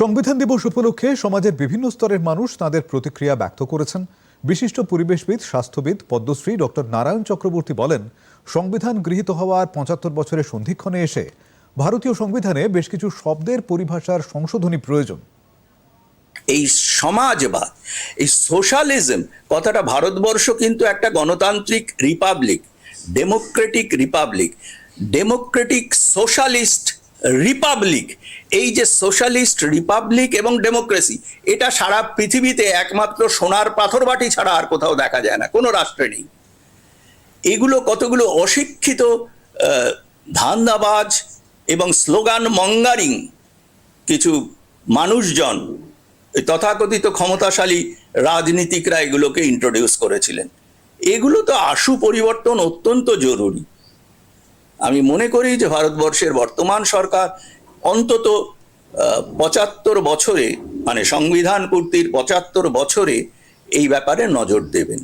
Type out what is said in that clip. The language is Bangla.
সংবিধান দিবস উপলক্ষে সমাজের বিভিন্ন স্তরের মানুষ তাদের প্রতিক্রিয়া ব্যক্ত করেছেন। বিশিষ্ট পরিবেশবিদ, স্বাস্থ্যবিদ, পদ্মশ্রী ডক্টর নারায়ণ চক্রবর্তী বলেন, সংবিধান গৃহীত হওয়ার পঁচাত্তর বছরের সন্ধিক্ষণে এসে ভারতীয় সংবিধানে বেশ কিছু শব্দের পরিভাষার সংশোধনী প্রয়োজন। এই সমাজবাদ এই সোশ্যালিজম কথাটা ভারতবর্ষ কিন্তু একটা গণতান্ত্রিক republic, democratic republic, democratic socialist republic এই যে সোশ্যালিস্ট রিপাবলিক এবং ডেমোক্রেসি এটা সারা পৃথিবীতে একমাত্র সোনার পাথর বাটি ছাড়া আর কোথাও দেখা যায় না, কোনো রাষ্ট্রে নেই। এগুলো কতগুলো অশিক্ষিত ধান্দাবাজ এবং স্লোগান মঙ্গারিং কিছু মানুষজন, তথাকথিত ক্ষমতাশালী রাজনীতিকরা এগুলোকে ইন্ট্রোডিউস করেছিলেন। এগুলো তো আশু পরিবর্তন অত্যন্ত জরুরি। আমি মনে করি যে ভারতবর্ষের বর্তমান সরকার অন্তত পঁচাত্তর বছরে মানে সংবিধান পূর্তির পঁচাত্তর বছরে এই ব্যাপারে নজর দেবেন।